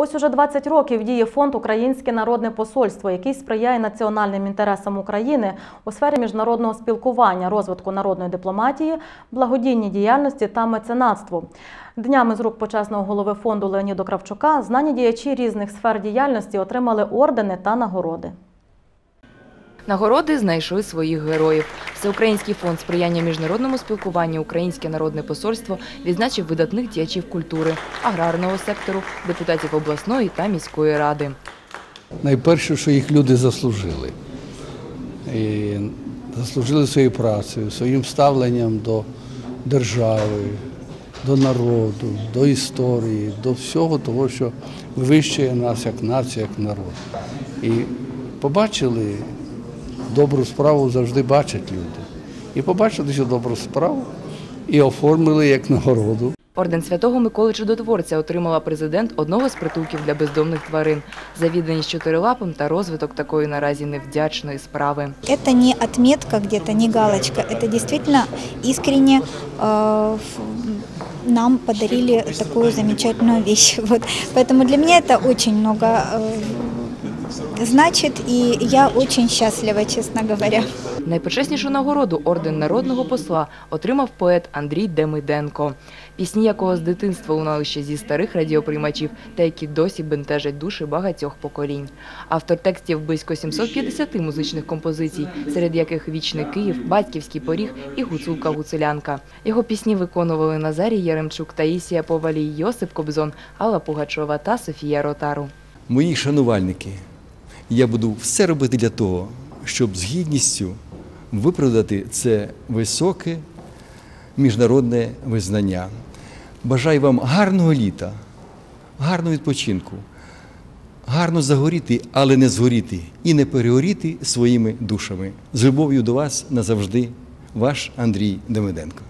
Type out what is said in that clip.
Ось уже 20 років діє фонд Українське народне посольство, який сприяє національним інтересам України у сфері міжнародного спілкування, розвитку народної дипломатії, благодійній діяльності та меценатству. Днями з рук почесного голови фонду Леоніда Кравчука знані діячі різних сфер діяльності отримали ордени та нагороди. Нагороди знайшли своїх героїв. Всеукраїнський фонд сприяння міжнародному спілкуванню Українське народне посольство відзначив видатних діячів культури, аграрного сектору, депутатів обласної та міської ради. Найперше, що їх люди заслужили. І заслужили своєю працею, своїм ставленням до держави, до народу, до історії, до всього того, що вивищує нас як націю, як народ. І побачили добру справу завжди бачать люди. І побачили цю добру справу і оформили як нагороду. Орден святого Миколи Чудотворця отримала президент одного з притулків для бездомних тварин за відданість чотирилапим та розвиток такої наразі невдячної справи. Это не отметка где-то, не галочка. Это действительно искренне э, ф- нам подарили такую замечательную вещь. Вот. Поэтому для меня это очень много э, значит, и я очень счастлива, честно говоря. Найпочеснішу нагороду орден народного посла отримав поет Андрій Демиденко, пісні якого з дитинства лунали ще зі старих радіоприймачів та які досі бентежать душі багатьох поколінь. Автор текстів близько 750 музичних композицій, серед яких Вічний Київ, Батьківський поріг і Гуцулка Гуцулянка. Його пісні виконували Назарій Яремчук, Таїсія Повалій, Йосип Кобзон, Алла Пугачова та Софія Ротару. Мої шанувальники, я буду все робити для того, щоб з гідністю виправдати це високе міжнародне визнання. Бажаю вам гарного літа, гарного відпочинку, гарно загоріти, але не згоріти і не перегоріти своїми душами. З любов'ю до вас назавжди, ваш Андрій Демиденко.